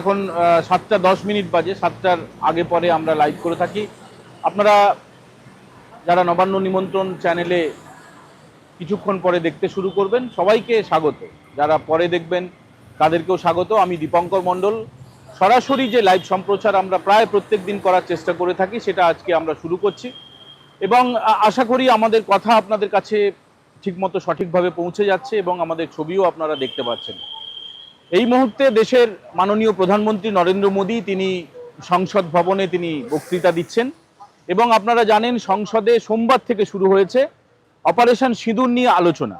এখন সাতটা দশ মিনিট বাজে, সাতটার আগে পরে আমরা লাইভ করে থাকি। আপনারা যারা নবান্ন নিমন্ত্রণ চ্যানেলে কিছুক্ষণ পরে দেখতে শুরু করবেন, সবাইকে স্বাগত। যারা পরে দেখবেন, তাদেরকেও স্বাগত। আমি দীপঙ্কর মণ্ডল। সরাসরি যে লাইভ সম্প্রচার আমরা প্রায় প্রত্যেক দিন করার চেষ্টা করে থাকি, সেটা আজকে আমরা শুরু করছি। এবং আশা করি আমাদের কথা আপনাদের কাছে ঠিকমতো সঠিকভাবে পৌঁছে যাচ্ছে এবং আমাদের ছবিও আপনারা দেখতে পাচ্ছেন। এই মুহূর্তে দেশের মাননীয় প্রধানমন্ত্রী নরেন্দ্র মোদী তিনি সংসদ ভবনে তিনি বক্তৃতা দিচ্ছেন। এবং আপনারা জানেন সংসদে সোমবার থেকে শুরু হয়েছে অপারেশন সিঁদুর নিয়ে আলোচনা।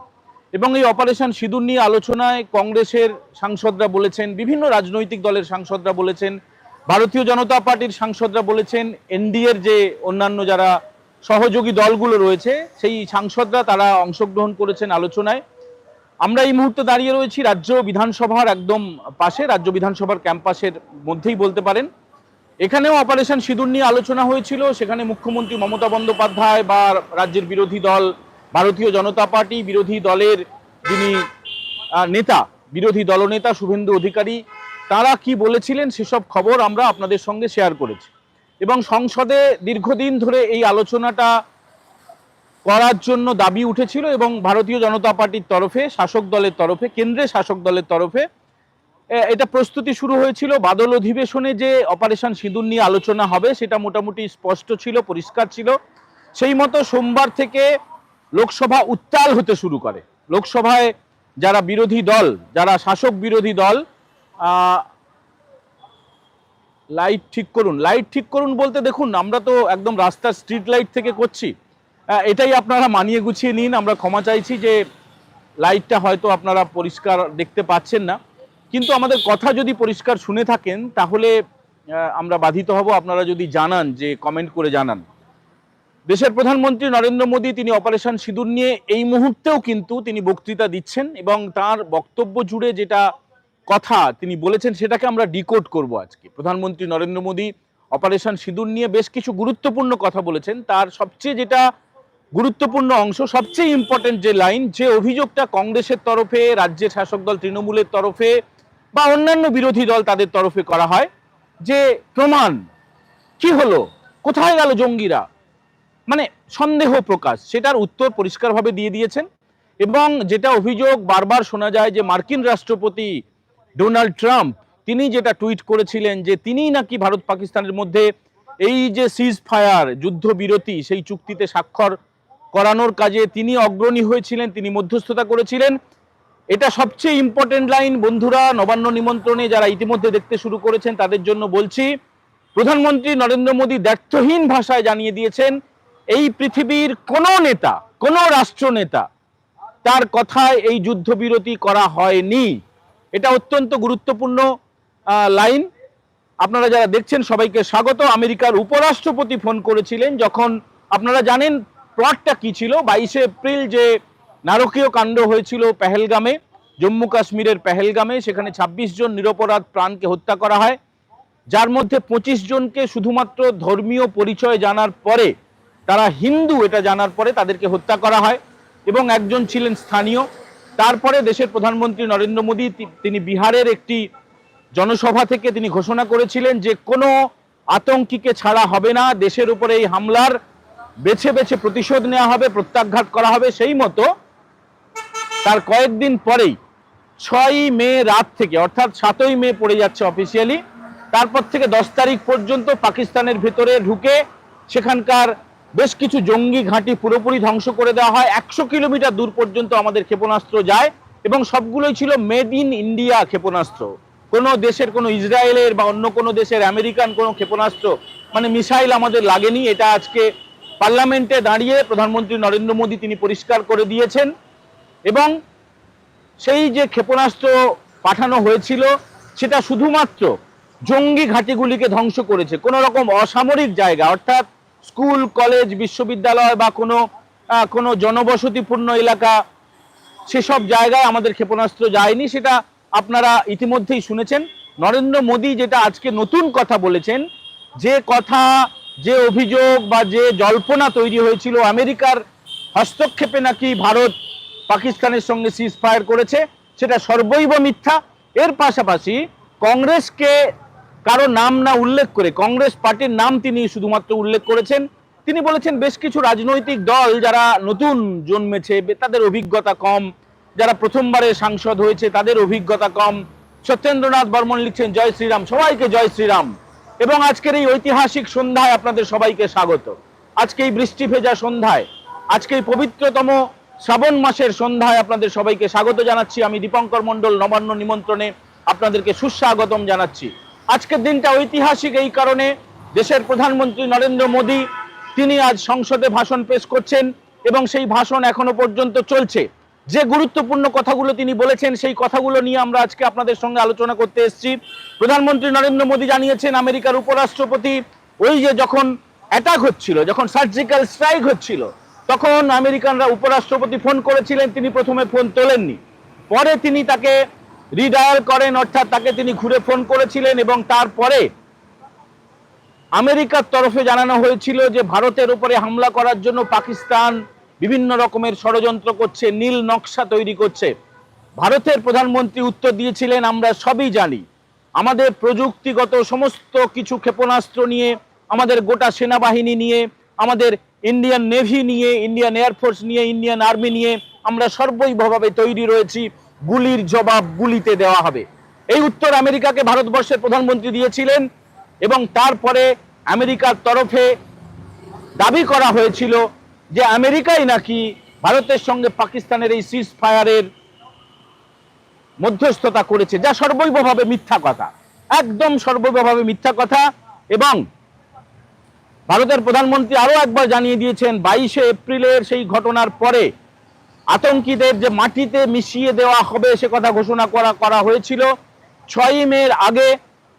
এবং এই অপারেশন সিঁদুর নিয়ে আলোচনায় কংগ্রেসের সাংসদরা বলেছেন, বিভিন্ন রাজনৈতিক দলের সাংসদরা বলেছেন, ভারতীয় জনতা পার্টির সাংসদরা বলেছেন, এনডিএর যে অন্যান্য যারা সহযোগী দলগুলো রয়েছে, সেই সাংসদরা তারা অংশগ্রহণ করেছেন আলোচনায়। আমরা এই মুহূর্তে দাঁড়িয়ে রয়েছি রাজ্য বিধানসভার একদম পাশে, রাজ্য বিধানসভার ক্যাম্পাসের মধ্যেই বলতে পারেন। এখানেও অপারেশন সিঁদুর নিয়ে আলোচনা হয়েছিল, সেখানে মুখ্যমন্ত্রী মমতা বন্দ্যোপাধ্যায় বা রাজ্যের বিরোধী দল, ভারতীয় জনতা পার্টি, বিরোধী দলের যিনি নেতা, বিরোধী দলনেতা শুভেন্দু অধিকারী, তারা কি বলেছিলেন সেসব খবর আমরা আপনাদের সঙ্গে শেয়ার করেছি। এবং সংসদে দীর্ঘদিন ধরে এই আলোচনাটা করার জন্য দাবি উঠেছিল এবং ভারতীয় জনতা পার্টির তরফে, শাসক দলের তরফে কেন্দ্রের শাসক দলের তরফে এটা প্রস্তুতি শুরু হয়েছিল। বাদল অধিবেশনে যে অপারেশন সিঁদুর নিয়ে আলোচনা হবে, সেটা মোটামুটি স্পষ্ট ছিল, পরিষ্কার ছিল। সেই মতো সোমবার থেকে লোকসভা উত্তাল হতে শুরু করে। লোকসভায় যারা বিরোধী দল, যারা শাসক বিরোধী দল লাইট ঠিক করুন। লাইট ঠিক করুন বলতে দেখুন, আমরা তো একদম রাস্তার স্ট্রিট লাইট থেকে করছি। এটাই আপনারা মানিয়ে গুছিয়ে নিন। আমরা ক্ষমা চাইছি যে লাইটটা হয়তো আপনারা পরিষ্কার দেখতে পাচ্ছেন না। কিন্তু আমাদের কথা যদি পরিষ্কার শুনে থাকেন, তাহলে আমরা বাধিত হব। আপনারা যদি জানান, যে কমেন্ট করে জানান। দেশের প্রধানমন্ত্রী নরেন্দ্র মোদী, তিনি অপারেশন সিঁদুর নিয়ে এই মুহূর্তেও কিন্তু তিনি বক্তৃতা দিচ্ছেন এবং তার বক্তব্য জুড়ে যেটা কথা তিনি বলেছেন, সেটাকে আমরা ডিকোড করব আজকে। প্রধানমন্ত্রী নরেন্দ্র মোদী অপারেশন সিঁদুর নিয়ে বেশ কিছু গুরুত্বপূর্ণ কথা বলেছেন। তার সবচেয়ে যেটা গুরুত্বপূর্ণ অংশ, সবচেয়ে ইম্পর্টেন্ট যে লাইন যে অভিযোগটা কংগ্রেসের তরফে, রাজ্যের শাসক দল তৃণমূলের তরফে বা অন্যান্য বিরোধী দল তাদের তরফে করা হয়, যে প্রমাণ, কি হলো? কোথায় গেল জঙ্গিরা? মানে সন্দেহ প্রকাশ, সেটার উত্তর পরিষ্কারভাবে দিয়ে দিয়েছেন এবং যেটা অভিযোগ বারবার শোনা যায় যে মার্কিন রাষ্ট্রপতি ডোনাল্ড ট্রাম্প, তিনি যেটা টুইট করেছিলেন যে তিনিই নাকি ভারত পাকিস্তানের মধ্যে এই যে সিজ ফায়ার যুদ্ধবিরতি, সেই চুক্তিতে স্বাক্ষর করানোর কাজে তিনি অগ্রণী হয়েছিলেন, তিনি মধ্যস্থতা করেছিলেন। এটা সবচেয়ে ইম্পর্টেন্ট লাইন বন্ধুরা, নবান্ন নিমন্ত্রণে যারা ইতিমধ্যে দেখতে শুরু করেছেন, তাদের জন্য বলছি, প্রধানমন্ত্রী নরেন্দ্র মোদী দ্ব্যর্থহীন ভাষায় জানিয়ে দিয়েছেন, এই পৃথিবীর কোনো নেতা, কোনো রাষ্ট্রনেতা তার কথায় এই যুদ্ধবিরতি করা হয়নি। এটা অত্যন্ত গুরুত্বপূর্ণ লাইন আপনারা যারা দেখছেন, সবাইকে স্বাগত। আমেরিকার উপরাষ্ট্রপতি ফোন করেছিলেন, যখন আপনারা জানেন প্লটটা কি ছিল? বাইশে এপ্রিল যে নারকীয় কাণ্ড হয়েছিল পেহেলগামে, জম্মু কাশ্মীরের পেহেলগামে, সেখানে ২৬ জন নিরপরাধ প্রাণকে হত্যা করা হয়। যার মধ্যে পঁচিশ জনকে শুধুমাত্র ধর্মীয় পরিচয় জানার পরে, তারা হিন্দু এটা জানার পরে তাদেরকে হত্যা করা হয় এবং একজন ছিলেন স্থানীয়। তারপরে দেশের প্রধানমন্ত্রী নরেন্দ্র মোদী তিনি বিহারের একটি জনসভা থেকে তিনি ঘোষণা করেছিলেন যে কোনো আতঙ্কিকে ছাড়া হবে না, দেশের উপরে এই হামলার বেছে বেছে প্রতিশোধ নেওয়া হবে, প্রত্যাঘাত করা হবে সেই মতো তার কয়েকদিন পরেই, ছয়ই মে রাত থেকে, অর্থাৎ সাতই মে পড়ে যাচ্ছে অফিসিয়ালি তারপর থেকে দশ তারিখ পর্যন্ত পাকিস্তানের ভেতরে ঢুকে সেখানকার বেশ কিছু জঙ্গি ঘাঁটি পুরোপুরি ধ্বংস করে দেওয়া হয়। একশো কিলোমিটার দূর পর্যন্ত আমাদের ক্ষেপণাস্ত্র যায় এবং সবগুলোই ছিল মেড ইন ইন্ডিয়া ক্ষেপণাস্ত্র। কোনো দেশের, কোনো ইসরায়েলের বা অন্য কোনো দেশের, আমেরিকান কোনো ক্ষেপণাস্ত্র মানে মিসাইল আমাদের লাগেনি। এটা আজকে পার্লামেন্টে দাঁড়িয়ে প্রধানমন্ত্রী নরেন্দ্র মোদী তিনি পরিষ্কার করে দিয়েছেন এবং সেই যে ক্ষেপণাস্ত্র পাঠানো হয়েছিল, সেটা শুধুমাত্র জঙ্গি ঘাঁটিগুলিকে ধ্বংস করেছে। কোনো রকম অসামরিক জায়গা, অর্থাৎ স্কুল, কলেজ, বিশ্ববিদ্যালয় বা কোনো কোনো জনবসতিপূর্ণ এলাকা, সেসব জায়গায় আমাদের ক্ষেপণাস্ত্র যায়নি, সেটা আপনারা ইতিমধ্যেই শুনেছেন। নরেন্দ্র মোদী যেটা আজকে নতুন কথা বলেছেন, যে কথা যে অভিযোগ বা যে জল্পনা তৈরি হয়েছিল আমেরিকার হস্তক্ষেপে নাকি ভারত পাকিস্তানের সঙ্গে সিজ ফায়ার করেছে, সেটা সর্বৈব মিথ্যা। এর পাশাপাশি কংগ্রেসকে কারও নাম না উল্লেখ করে, কংগ্রেস পার্টির নাম তিনি শুধুমাত্র উল্লেখ করেছেন। তিনি বলেছেন, বেশ কিছু রাজনৈতিক দল যারা নতুন জন্মেছে তাদের অভিজ্ঞতা কম। যারা প্রথমবারে সাংসদ হয়েছে, তাদের অভিজ্ঞতা কম। সত্যেন্দ্রনাথ বর্মন লিখছেন, জয় শ্রীরাম। সবাইকে জয় শ্রীরাম। এবং আজকের এই ঐতিহাসিক সন্ধ্যায় আপনাদের সবাইকে স্বাগত। আজকে এই বৃষ্টি ভেজা সন্ধ্যায়, আজকে এই পবিত্রতম শ্রাবণ মাসের সন্ধ্যায় আপনাদের সবাইকে স্বাগত জানাচ্ছি। আমি দীপঙ্কর মণ্ডল, নবান্ন নিমন্ত্রণে আপনাদেরকে সুস্বাগতম জানাচ্ছি। আজকের দিনটা ঐতিহাসিক এই কারণে দেশের প্রধানমন্ত্রী নরেন্দ্র মোদী, তিনি আজ সংসদে ভাষণ পেশ করছেন এবং সেই ভাষণ এখনও পর্যন্ত চলছে। যে গুরুত্বপূর্ণ কথাগুলো তিনি বলেছেন, সেই কথাগুলো নিয়ে আমরা আজকে আপনাদের সঙ্গে আলোচনা করতে এসেছি। প্রধানমন্ত্রী নরেন্দ্র মোদী জানিয়েছেন, আমেরিকার উপরাষ্ট্রপতি ওই যে যখন অ্যাটাক হচ্ছিল, যখন সার্জিক্যাল স্ট্রাইক হচ্ছিল, তখন আমেরিকানরা উপরাষ্ট্রপতি ফোন করেছিলেন, তিনি প্রথমে ফোন তোলেননি। পরে তিনি তাকে রিডায়াল করেন, অর্থাৎ তাকে তিনি ঘুরে ফোন করেছিলেন এবং তারপরে আমেরিকার তরফে জানানো হয়েছিল যে, ভারতের উপরে হামলা করার জন্য পাকিস্তান বিভিন্ন রকমের ষড়যন্ত্র করছে, নীল নকশা তৈরি করছে। ভারতের প্রধানমন্ত্রী উত্তর দিয়েছিলেন, আমরা সবই জানি। আমাদের প্রযুক্তিগত সমস্ত কিছু ক্ষেপণাস্ত্র নিয়ে, আমাদের গোটা সেনাবাহিনী নিয়ে, আমাদের ইন্ডিয়ান নেভি নিয়ে, ইন্ডিয়ান এয়ারফোর্স নিয়ে, ইন্ডিয়ান আর্মি নিয়ে, আমরা সর্বৈভাবে তৈরি রয়েছি। গুলির জবাব গুলিতে দেওয়া হবে। এই উত্তর আমেরিকাকে ভারতবর্ষের প্রধানমন্ত্রী দিয়েছিলেন এবং তারপরে আমেরিকার তরফে দাবি করা হয়েছিল যে আমেরিকাই নাকি ভারতের সঙ্গে পাকিস্তানের এই সিজ ফায়ারের মধ্যস্থতা করেছে, যা সর্বৈবভাবে মিথ্যা কথা। একদম সর্বৈবভাবে মিথ্যা কথা এবং ভারতের প্রধানমন্ত্রী আরও একবার জানিয়ে দিয়েছেন, বাইশে এপ্রিলের সেই ঘটনার পরে আতঙ্কীদের যে মাটিতে মিশিয়ে দেওয়া হবে সে কথা ঘোষণা করা করা হয়েছিল। ছয়ই মের আগে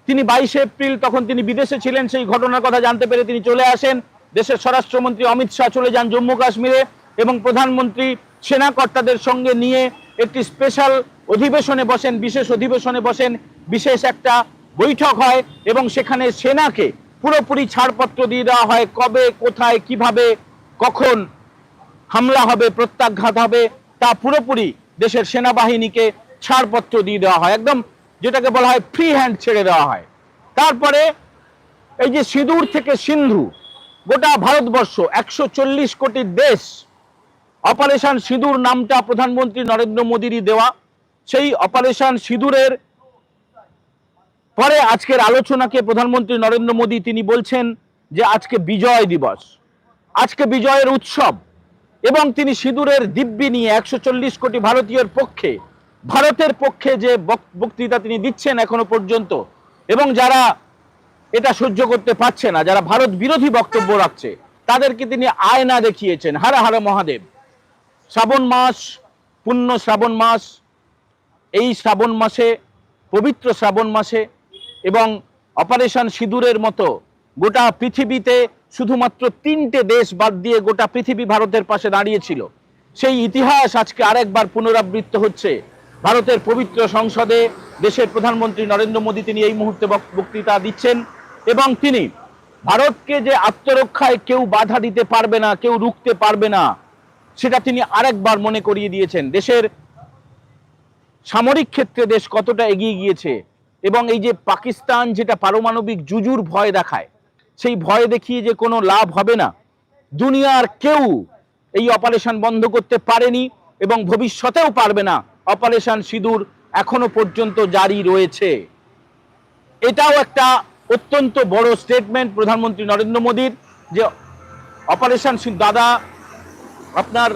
তিনি বাইশে এপ্রিল তখন তিনি বিদেশে ছিলেন, সেই ঘটনার কথা জানতে পেরে তিনি চলে আসেন। দেশের স্বরাষ্ট্রমন্ত্রী অমিত শাহ চলে যান জম্মু কাশ্মীরে এবং প্রধানমন্ত্রী সেনা কর্তাদের সঙ্গে নিয়ে একটি স্পেশাল অধিবেশনে বসেন, বিশেষ অধিবেশনে বসেন, বিশেষ একটা বৈঠক হয় এবং সেখানে সেনাকে পুরোপুরি ছাড়পত্র দিয়ে দেওয়া হয়, কবে, কোথায়, কীভাবে, কখন হামলা হবে, প্রত্যাঘাত হবে, তা পুরোপুরি দেশের সেনাবাহিনীকে ছাড়পত্র দিয়ে দেওয়া হয়, একদম যেটাকে বলা হয় ফ্রি হ্যান্ড ছেড়ে দেওয়া হয়। তারপরে এই যে সিঁদুর থেকে সিন্ধু গোটা ভারতবর্ষ, একশো চল্লিশ কোটির দেশ। অপারেশন সিঁদুর নামটা প্রধানমন্ত্রী নরেন্দ্র মোদীরই দেওয়া। সেই অপারেশন সিঁদুরের পরে আজকের আলোচনাকে প্রধানমন্ত্রী নরেন্দ্র মোদী তিনি বলছেন যে, আজকে বিজয় দিবস। আজকে বিজয়ের উৎসব। এবং তিনি সিঁদুরের দিব্যি নিয়ে একশো চল্লিশ কোটি ভারতীয়র পক্ষে, ভারতের পক্ষে যে বক- বক্তৃতা তিনি দিচ্ছেন এখনও পর্যন্ত, এবং যারা এটা সহ্য করতে পারছে না। যারা ভারত বিরোধী বক্তব্য রাখছে, তাদেরকে তিনি আয়না দেখিয়েছেন। হারা হারা মহাদেব। শ্রাবণ মাস, পুণ্য শ্রাবণ মাস, এই শ্রাবণ মাসে, পবিত্র শ্রাবণ মাসে এবং অপারেশন সিঁদুরের মতো গোটা পৃথিবীতে শুধুমাত্র তিনটে দেশ বাদ দিয়ে গোটা পৃথিবী ভারতের পাশে দাঁড়িয়েছিল। সেই ইতিহাস আজকে আরেকবার পুনরাবৃত্ত হচ্ছে। ভারতের পবিত্র সংসদে দেশের প্রধানমন্ত্রী নরেন্দ্র মোদী তিনি এই মুহূর্তে বক্তৃতা দিচ্ছেন। এবং তিনি, ভারতকে যে আত্মরক্ষায় কেউ বাধা দিতে পারবে না, কেউ রুখতে পারবে না, সেটা তিনি আরেকবার মনে করিয়ে দিয়েছেন। দেশের সামরিক ক্ষেত্রে দেশ কতটা এগিয়ে গিয়েছে এবং এই যে পাকিস্তান যেটা পারমাণবিক জুজুর ভয় দেখায়, সেই ভয় দেখিয়ে যে কোনো লাভ হবে না, দুনিয়ার কেউ এই অপারেশন বন্ধ করতে পারেনি এবং ভবিষ্যতেও পারবে না। অপারেশন সিঁদুর এখনও পর্যন্ত জারি রয়েছে। এটাও একটা অত্যন্ত বড় স্টেটমেন্ট প্রধানমন্ত্রী নরেন্দ্র মোদীর, যে অপারেশন দাদা আপনার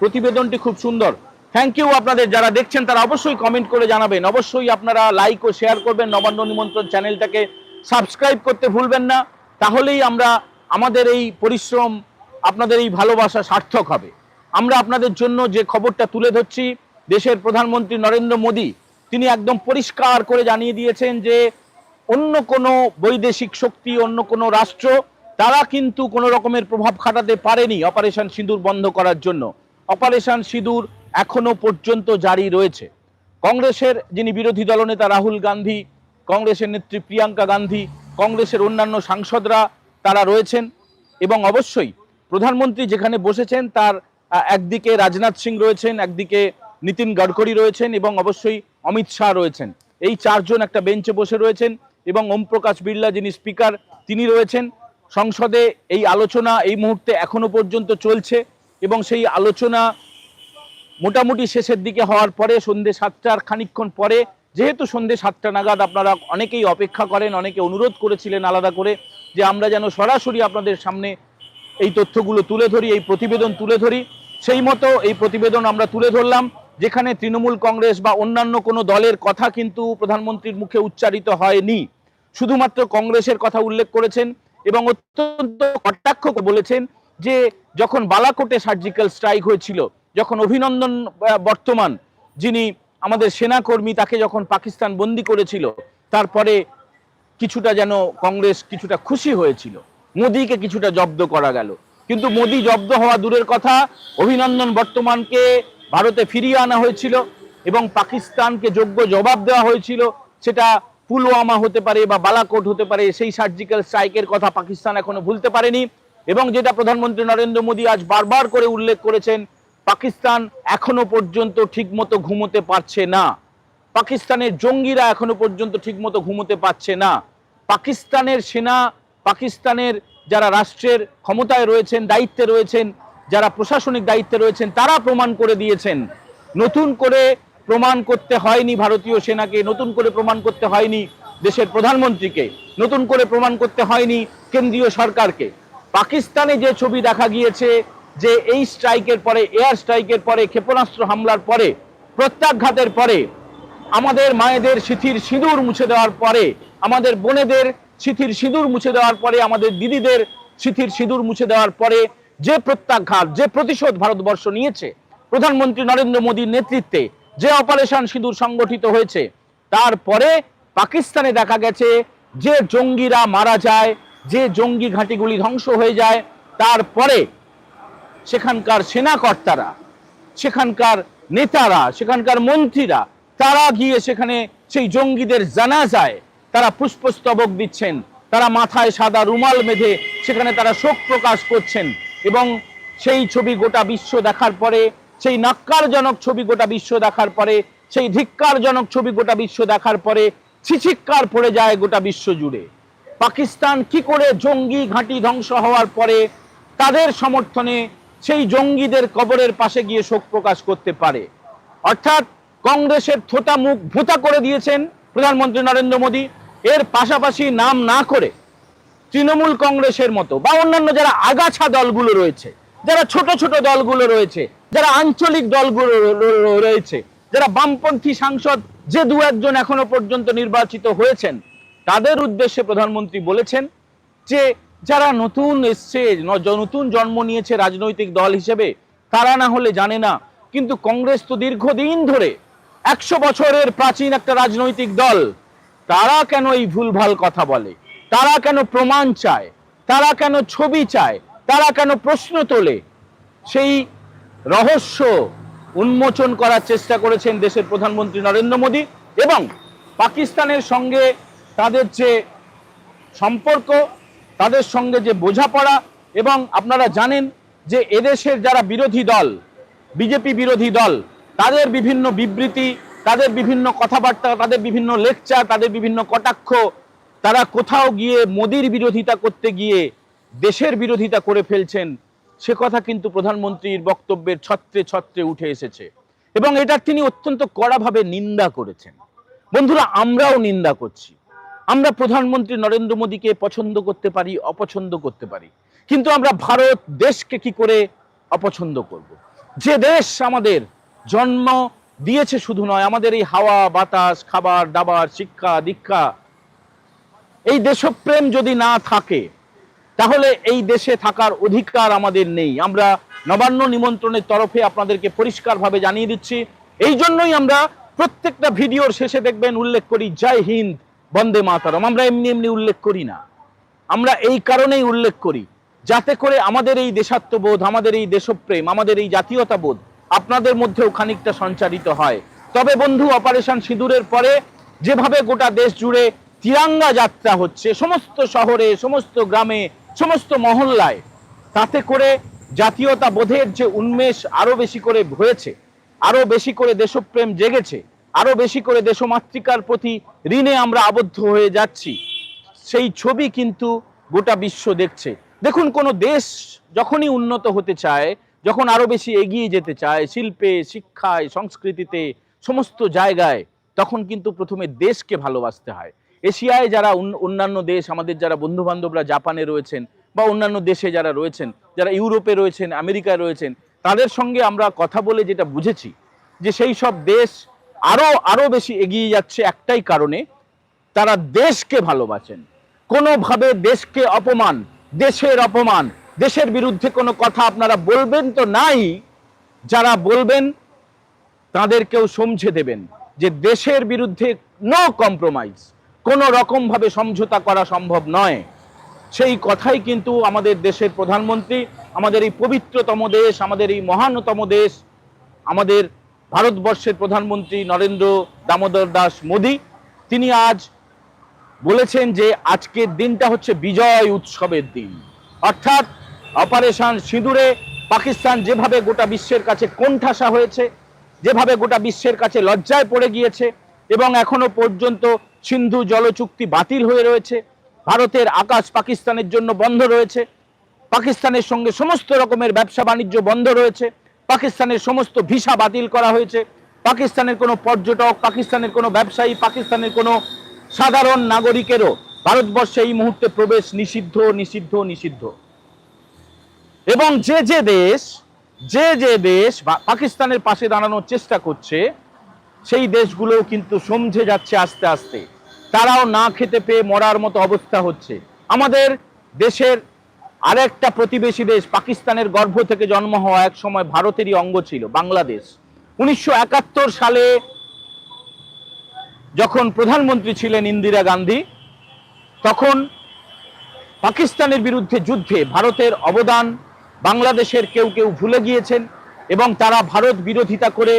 প্রতিবেদনটি খুব সুন্দর। থ্যাংক ইউ আপনাদের যারা দেখছেন, তারা অবশ্যই কমেন্ট করে জানাবেন। অবশ্যই আপনারা লাইক ও শেয়ার করবেন। নবান্ন নিমন্ত্রণ চ্যানেলটাকে সাবস্ক্রাইব করতে ভুলবেন না। তাহলেই আমরা আমাদের এই পরিশ্রম, আপনাদের এই ভালোবাসা সার্থক হবে। আমরা আপনাদের জন্য যে খবরটা তুলে ধরছি, দেশের প্রধানমন্ত্রী নরেন্দ্র মোদী, তিনি একদম পরিষ্কার করে জানিয়ে দিয়েছেন যে অন্য কোনো বৈদেশিক শক্তি, অন্য কোনো রাষ্ট্র, তারা কিন্তু কোনো রকমের প্রভাব খাটাতে পারেনি অপারেশন সিঁদুর বন্ধ করার জন্য। অপারেশন সিঁদুর এখনও পর্যন্ত জারি রয়েছে। কংগ্রেসের যিনি বিরোধী দলনেতা রাহুল গান্ধী, কংগ্রেসের নেত্রী প্রিয়াঙ্কা গান্ধী, কংগ্রেসের অন্যান্য সাংসদরা তারা রয়েছেন এবং অবশ্যই প্রধানমন্ত্রী যেখানে বসেছেন তার একদিকে রাজনাথ সিং রয়েছেন, একদিকে নীতিন গডকরি রয়েছেন এবং অবশ্যই অমিত শাহ রয়েছেন। এই চারজন একটা বেঞ্চে বসে রয়েছেন। এবং ওম প্রকাশ বিড়লা যিনি স্পিকার, তিনি রয়েছেন। সংসদে এই আলোচনা এই মুহূর্তে এখনও পর্যন্ত চলছে এবং সেই আলোচনা মোটামুটি শেষের দিকে হওয়ার পরে সন্ধে সাতটার খানিকক্ষণ পরে, যেহেতু সন্ধে সাতটা নাগাদ আপনারা অনেকেই অপেক্ষা করেন, অনেকে অনুরোধ করেছিলেন আলাদা করে যে আমরা যেন সরাসরি আপনাদের সামনে এই তথ্যগুলো তুলে ধরি, এই প্রতিবেদন তুলে ধরি। সেই মতো এই প্রতিবেদন আমরা তুলে ধরলাম। যেখানে তৃণমূল কংগ্রেস বা অন্যান্য কোনো দলের কথা কিন্তু প্রধানমন্ত্রীর মুখে উচ্চারিত হয়নি। শুধুমাত্র কংগ্রেসের কথা উল্লেখ করেছেন এবং অত্যন্ত কটাক্ষ বলেছেন যে যখন বালাকোটে সার্জিক্যাল স্ট্রাইক হয়েছিল, যখন অভিনন্দন বর্তমান যিনি আমাদের সেনাকর্মী তাকে যখন পাকিস্তান বন্দি করেছিল, তারপরে কিছুটা যেন কংগ্রেস কিছুটা খুশি হয়েছিল। মোদিকে কিছুটা জব্দ করা গেল। কিন্তু মোদি জব্দ হওয়া দূরের কথা, অভিনন্দন বর্তমানকে ভারতে ফিরিয়ে আনা হয়েছিল এবং পাকিস্তানকে যোগ্য জবাব দেওয়া হয়েছিল, সেটা পুলওয়ামা হতে পারে বা বালাকোট হতে পারে, সেই সার্জিক্যাল স্ট্রাইকের কথা পাকিস্তান এখনও ভুলতে পারেনি এবং যেটা প্রধানমন্ত্রী নরেন্দ্র মোদী আজ বারবার করে উল্লেখ করেছেন, পাকিস্তান এখনও পর্যন্ত ঠিকমতো ঘুমোতে পারছে না। পাকিস্তানের জঙ্গিরা এখনও পর্যন্ত ঠিকমতো ঘুমোতে পারছে না। পাকিস্তানের সেনা, পাকিস্তানের যারা রাষ্ট্রের ক্ষমতায় রয়েছেন, দায়িত্বে রয়েছেন যারা প্রশাসনিক দায়িত্বে রয়েছেন, তারা প্রমাণ করে দিয়েছেন। নতুন করে প্রমাণ করতে হয়নি ভারতীয় সেনাকে, নতুন করে প্রমাণ করতে হয়নি দেশের প্রধানমন্ত্রীকে, নতুন করে প্রমাণ করতে হয়নি কেন্দ্রীয় সরকারকে। পাকিস্তানে যে ছবি দেখা গিয়েছে যে এই স্ট্রাইকের পরে, এয়ার স্ট্রাইকের পরে, ক্ষেপণাস্ত্র হামলার পরে, প্রত্যাঘাতের পরে, আমাদের মায়েদের সিথির সিঁদুর মুছে দেওয়ার পরে, আমাদের বোনেদের সিথির সিঁদুর মুছে দেওয়ার পরে, আমাদের দিদিদের সিথির সিঁদুর মুছে দেওয়ার পরে যে প্রত্যাঘাত, যে প্রতিশোধ ভারতবর্ষ নিয়েছে, প্রধানমন্ত্রী নরেন্দ্র মোদীর নেতৃত্বে যে অপারেশন সিঁদুর সংগঠিত হয়েছে, তারপরে পাকিস্তানে দেখা গেছে যে জঙ্গিরা মারা যায়, যে জঙ্গি ঘাঁটিগুলি ধ্বংস হয়ে যায়, তারপরে সেখানকার সেনাকর্তারা, সেখানকার নেতারা, সেখানকার মন্ত্রীরা, তারা গিয়ে সেখানে সেই জঙ্গিদের জানা যায় তারা পুষ্পস্তবক দিচ্ছেন, তারা মাথায় সাদা রুমাল বেঁধে সেখানে তারা শোক প্রকাশ করছেন। এবং সেই ছবি গোটা বিশ্ব দেখার পরে, সেই নাক্কারজনক ছবি গোটা বিশ্ব দেখার পরে, সেই ধিক্কারজনক ছবি গোটা বিশ্ব দেখার পরে, ছিছিক্কার পড়ে যায় গোটা বিশ্ব জুড়ে। পাকিস্তান কি করে জঙ্গি ঘাঁটি ধ্বংস হওয়ার পরে তাদের সমর্থনে সেই জঙ্গিদের কবরের পাশে গিয়ে শোক প্রকাশ করতে পারে? অর্থাৎ কংগ্রেসের থোতা মুখ ভোতা করে দিয়েছেন প্রধানমন্ত্রী নরেন্দ্র মোদী। এর পাশাপাশি নাম না করে তৃণমূল কংগ্রেসের মতো বা অন্যান্য যারা আগাছা দলগুলো রয়েছে, যারা ছোট ছোট দলগুলো রয়েছে, যারা আঞ্চলিক দলগুলো রয়েছে, যারা বামপন্থী সাংসদ যে দু একজন এখনও পর্যন্ত নির্বাচিত হয়েছেন, তাদের উদ্দেশ্যে প্রধানমন্ত্রী বলেছেন যে যারা নতুন এসছে নতুন জন্ম নিয়েছে রাজনৈতিক দল হিসেবে, তারা না হলে জানে না, কিন্তু কংগ্রেস তো দীর্ঘদিন ধরে একশো বছরের প্রাচীন একটা রাজনৈতিক দল, তারা কেন এই ভুলভাল কথা বলে? তারা কেন প্রমাণ চায়? তারা কেন ছবি চায়? তারা কেন প্রশ্ন তোলে? সেই রহস্য উন্মোচন করার চেষ্টা করেছেন দেশের প্রধানমন্ত্রী নরেন্দ্র মোদী এবং পাকিস্তানের সঙ্গে তাদের যে সম্পর্ক, তাদের সঙ্গে যে বোঝাপড়া এবং আপনারা জানেন যে এদেশের যারা বিরোধী দল, বিজেপি বিরোধী দল, তাদের বিভিন্ন বিবৃতি, তাদের বিভিন্ন কথাবার্তা, তাদের বিভিন্ন লেকচার, তাদের বিভিন্ন কটাক্ষ তারা কোথাও গিয়ে মোদির বিরোধিতা করতে গিয়ে দেশের বিরোধিতা করে ফেলছেন, সে কথা কিন্তু প্রধানমন্ত্রীর বক্তব্যের ছত্রে ছত্রে উঠে এসেছে। এবং এটার তিনি অত্যন্ত কড়াভাবে নিন্দা করেছেন। বন্ধুরা, আমরাও নিন্দা করছি। আমরা প্রধানমন্ত্রী নরেন্দ্র মোদীকে পছন্দ করতে পারি, অপছন্দ করতে পারি। কিন্তু আমরা ভারত দেশকে কি করে অপছন্দ করব। যে দেশ আমাদের জন্ম দিয়েছে শুধু নয়, আমাদের এই হাওয়া, বাতাস, খাবার, দাবার, শিক্ষা, দীক্ষা এই দেশপ্রেম যদি না থাকে, তাহলে এই দেশে থাকার অধিকার আমাদের নেই। আমরা নবান্ন নিমন্ত্রণের তরফে আপনাদেরকে পরিষ্কারভাবে জানিয়ে দিচ্ছি। এই জন্যই আমরা প্রত্যেকটা ভিডিওর শেষে দেখবেন উল্লেখ করি, জয় হিন্দ, বন্দে মাতারম। আমরা এমনি এমনি উল্লেখ করি না। আমরা এই কারণেই উল্লেখ করি, যাতে করে আমাদের এই দেশাত্মবোধ, আমাদের এই দেশপ্রেম, আমাদের এই জাতীয়তাবোধ আপনাদের মধ্যেও খানিকটা সঞ্চারিত হয়। তবে বন্ধু, অপারেশন সিঁদুরের পরে যেভাবে গোটা দেশ জুড়ে তিরাঙ্গা যাত্রা হচ্ছে, সমস্ত শহরে, সমস্ত গ্রামে, সমস্ত মহল্লায়। তাতে করে জাতীয়তা বোধের যে উন্মেষ আরও বেশি করে হয়েছে আরও বেশি করে দেশপ্রেম জেগেছে, আরও বেশি করে দেশমাতৃকার প্রতি ঋণে আমরা আবদ্ধ হয়ে যাচ্ছি। সেই ছবি কিন্তু গোটা বিশ্ব দেখছে। দেখুন, কোনো দেশ যখনই উন্নত হতে চায়, যখন আরও বেশি এগিয়ে যেতে চায়, শিল্পে, শিক্ষায়, সংস্কৃতিতে, সমস্ত জায়গায়, তখন কিন্তু প্রথমে দেশকে ভালোবাসতে হয়। এশিয়ায় যারা অন্যান্য দেশ, আমাদের যারা বন্ধু বান্ধবরা জাপানে রয়েছেন বা অন্যান্য দেশে যারা রয়েছেন, যারা ইউরোপে রয়েছেন, আমেরিকায় রয়েছেন, তাদের সঙ্গে আমরা কথা বলে যেটা বুঝেছি যে সেই সব দেশ আরও আরও বেশি এগিয়ে যাচ্ছে একটাই কারণে, তারা দেশকে ভালোবাসেন। কোনোভাবে দেশকে অপমান, দেশের অপমান, দেশের বিরুদ্ধে কোনো কথা আপনারা বলবেন তো নাই, যারা বলবেন তাদেরকেও সমঝে দেবেন যে দেশের বিরুদ্ধে নো কম্প্রোমাইজ কোনো রকমভাবে সমঝোতা করা সম্ভব নয়। সেই কথাই কিন্তু আমাদের দেশের প্রধানমন্ত্রী, আমাদের এই পবিত্রতম দেশ, আমাদের এই মহানতম দেশ, আমাদের ভারতবর্ষের প্রধানমন্ত্রী নরেন্দ্র দামোদর দাস মোদী, তিনি আজ বলেছেন যে আজকের দিনটা হচ্ছে বিজয় উৎসবের দিন। অর্থাৎ অপারেশন সিঁদুরে পাকিস্তান যেভাবে গোটা বিশ্বের কাছে কোণঠাসা হয়েছে, যেভাবে গোটা বিশ্বের কাছে লজ্জায় পড়ে গিয়েছে এবং এখনও পর্যন্ত সিন্ধু জল চুক্তি বাতিল হয়ে রয়েছে। ভারতের আকাশ পাকিস্তানের জন্য বন্ধ রয়েছে। পাকিস্তানের সঙ্গে সমস্ত রকমের ব্যবসা বাণিজ্য বন্ধ রয়েছে। পাকিস্তানের সমস্ত ভিসা বাতিল করা হয়েছে। পাকিস্তানের কোনো পর্যটক, পাকিস্তানের কোনো ব্যবসায়ী, পাকিস্তানের কোনো সাধারণ নাগরিকেরও ভারতবর্ষে এই মুহূর্তে প্রবেশ নিষিদ্ধ নিষিদ্ধ নিষিদ্ধ। এবং যে যে দেশ, যে যে দেশ পাকিস্তানের পাশে দাঁড়ানোর চেষ্টা করছে সেই দেশগুলোও কিন্তু সমঝে যাচ্ছে আস্তে আস্তে। তারাও না খেতে পেয়ে মরার মতো অবস্থা হচ্ছে। আমাদের দেশের আরেকটা প্রতিবেশী দেশ পাকিস্তানের গর্ভ থেকে জন্ম হওয়া এক সময় ভারতেরই অঙ্গ ছিল, বাংলাদেশ। উনিশশো একাত্তর সালে যখন প্রধানমন্ত্রী ছিলেন ইন্দিরা গান্ধী, তখন পাকিস্তানের বিরুদ্ধে যুদ্ধে ভারতের অবদান বাংলাদেশের কেউ কেউ ভুলে গিয়েছেন এবং তারা ভারত বিরোধিতা করে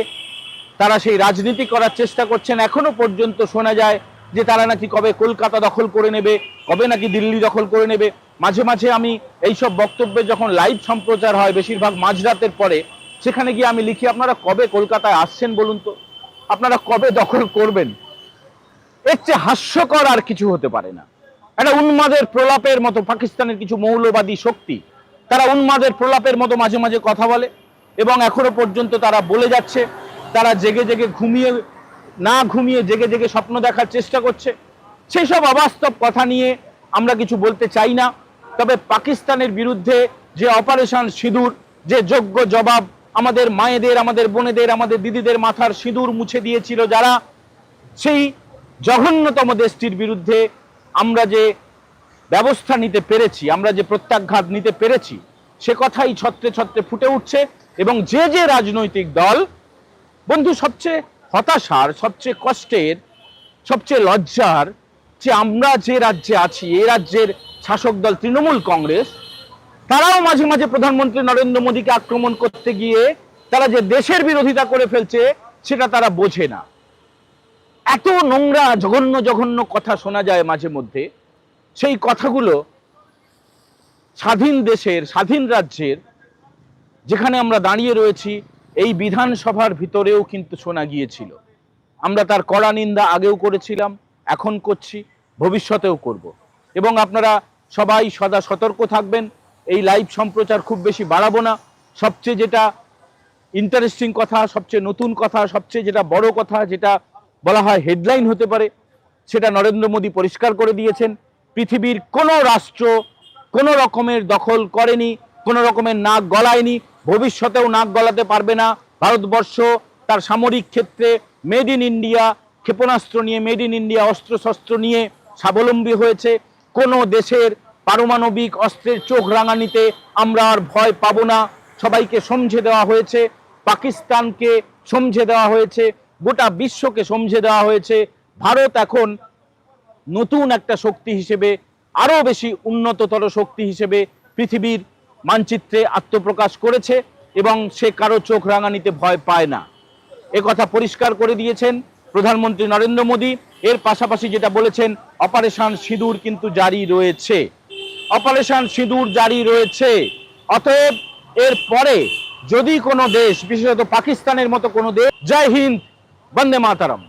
তারা সেই রাজনীতি করার চেষ্টা করছেন। এখনও পর্যন্ত শোনা যায় যে তারা নাকি কবে কলকাতা দখল করে নেবে, কবে নাকি দিল্লি দখল করে নেবে। মাঝে মাঝে আমি এই সব বক্তব্যে যখন লাইভ সম্প্রচার হয় বেশিরভাগ মাঝরাতের পরে, সেখানে গিয়ে আমি লিখি, আপনারা কবে কলকাতায় আসছেন বলুন তো? আপনারা কবে দখল করবেন? এর চেয়ে হাস্যকর আর কিছু হতে পারে না। একটা উন্মাদের প্রলাপের মতো পাকিস্তানের কিছু মৌলবাদী শক্তি, তারা উন্মাদের প্রলাপের মতো মাঝে মাঝে কথা বলে এবং এখনও পর্যন্ত তারা বলে যাচ্ছে তারা জেগে জেগে ঘুমিয়ে, না ঘুমিয়ে জেগে জেগে স্বপ্ন দেখার চেষ্টা করছে। সেই সব অবাস্তব কথা নিয়ে আমরা কিছু বলতে চাই না। তবে পাকিস্তানের বিরুদ্ধে যে অপারেশন সিঁদুর, যে যোগ্য জবাব আমাদের মায়েদের, আমাদের বোনেদের, আমাদের দিদিদের মাথার সিঁদুর মুছে দিয়েছিল যারা, সেই জঘন্যতম দেশটির বিরুদ্ধে আমরা যে ব্যবস্থা নিতে পেরেছি, আমরা যে প্রত্যাঘাত নিতে পেরেছি, সে কথাই ছত্রে ছত্রে ফুটে উঠছে এবং যে যে রাজনৈতিক দল বন্ধু, সবচেয়ে হতাশার, সবচেয়ে কষ্টের, সবচেয়ে লজ্জার যে আমরা যে রাজ্যে আছি এই রাজ্যের শাসক দল তৃণমূল কংগ্রেস, তারাও মাঝে মাঝে প্রধানমন্ত্রী নরেন্দ্র মোদীকে আক্রমণ করতে গিয়ে তারা যে দেশের বিরোধিতা করে ফেলছে, সেটা তারা বোঝে না। এত নোংরা, জঘন্য জঘন্য কথা শোনা যায় মাঝে মধ্যে। সেই কথাগুলো স্বাধীন দেশের, স্বাধীন রাজ্যের, যেখানে আমরা দাঁড়িয়ে রয়েছি এই বিধানসভার ভিতরেও কিন্তু শোনা গিয়েছিল। আমরা তার কড়া নিন্দা আগেও করেছিলাম, এখন করছি, ভবিষ্যতেও করব। এবং আপনারা সবাই সদা সতর্ক থাকবেন, এই লাইভ সম্প্রচার খুব বেশি বাড়াবো না। সবচেয়ে যেটা ইন্টারেস্টিং কথা, সবচেয়ে নতুন কথা, সবচেয়ে যেটা বড় কথা, যেটা বলা হয় হেডলাইন হতে পারে, সেটা নরেন্দ্র মোদী পরিষ্কার করে দিয়েছেন। পৃথিবীর কোনো রাষ্ট্র কোনো রকমের দখল করেনি কোনো রকমের নাক গলায়নি, ভবিষ্যতেও নাক গলাতে পারবে না। ভারতবর্ষ তার সামরিক ক্ষেত্রে মেড ইন ইন্ডিয়া ক্ষেপণাস্ত্র নিয়ে মেড ইন ইন্ডিয়া অস্ত্রশস্ত্র নিয়ে স্বাবলম্বী হয়েছে। কোনো দেশের পারমাণবিক অস্ত্রের চোখ রাঙানিতে আমরা আর ভয় পাবো না। সবাইকে সমঝে দেওয়া হয়েছে, পাকিস্তানকে সমঝে দেওয়া হয়েছে, গোটা বিশ্বকে সমঝে দেওয়া হয়েছে। ভারত এখন নতুন একটা শক্তি হিসেবে, আরও বেশি উন্নততর শক্তি হিসেবে পৃথিবীর মানচিত্রে আত্মপ্রকাশ করেছে এবং সে কারও চোখ রাঙানিতে ভয় পায় না। কথা পরিষ্কার করে দিয়েছেন প্রধানমন্ত্রী নরেন্দ্র মোদী। এর পাশাপাশি যেটা বলেছেন, অপারেশন সিঁদুর কিন্তু জারি রয়েছে। অপারেশন সিঁদুর জারি রয়েছে। অতএব এর পরে যদি কোনো দেশ, বিশেষত পাকিস্তানের মতো কোনো দেশ, জয় হিন্দ, বন্দে মাতারাম।